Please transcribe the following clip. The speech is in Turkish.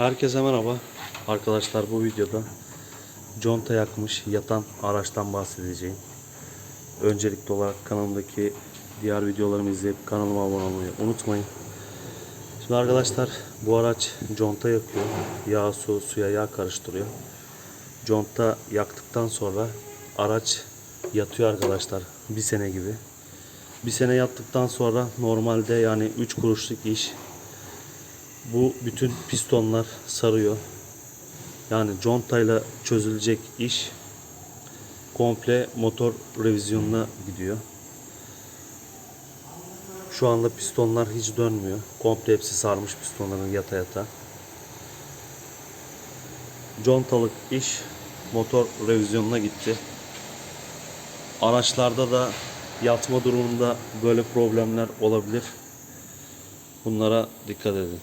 Herkese merhaba. Arkadaşlar bu videoda conta yakmış yatan araçtan bahsedeceğim. Öncelikli olarak kanalımdaki diğer videolarımı izleyip kanalıma abone olmayı unutmayın. Şimdi arkadaşlar bu araç conta yakıyor. Yağ su suya yağ karıştırıyor. Conta yaktıktan sonra araç yatıyor arkadaşlar. Bir sene gibi. Bir sene yattıktan sonra normalde yani 3 kuruşluk iş bu bütün pistonlar sarıyor. Yani contayla çözülecek iş komple motor revizyonuna gidiyor. Şu anda pistonlar hiç dönmüyor. Komple hepsi sarmış pistonların yata yata. Contalık iş motor revizyonuna gitti. Araçlarda da yatma durumunda böyle problemler olabilir. Bunlara dikkat edin.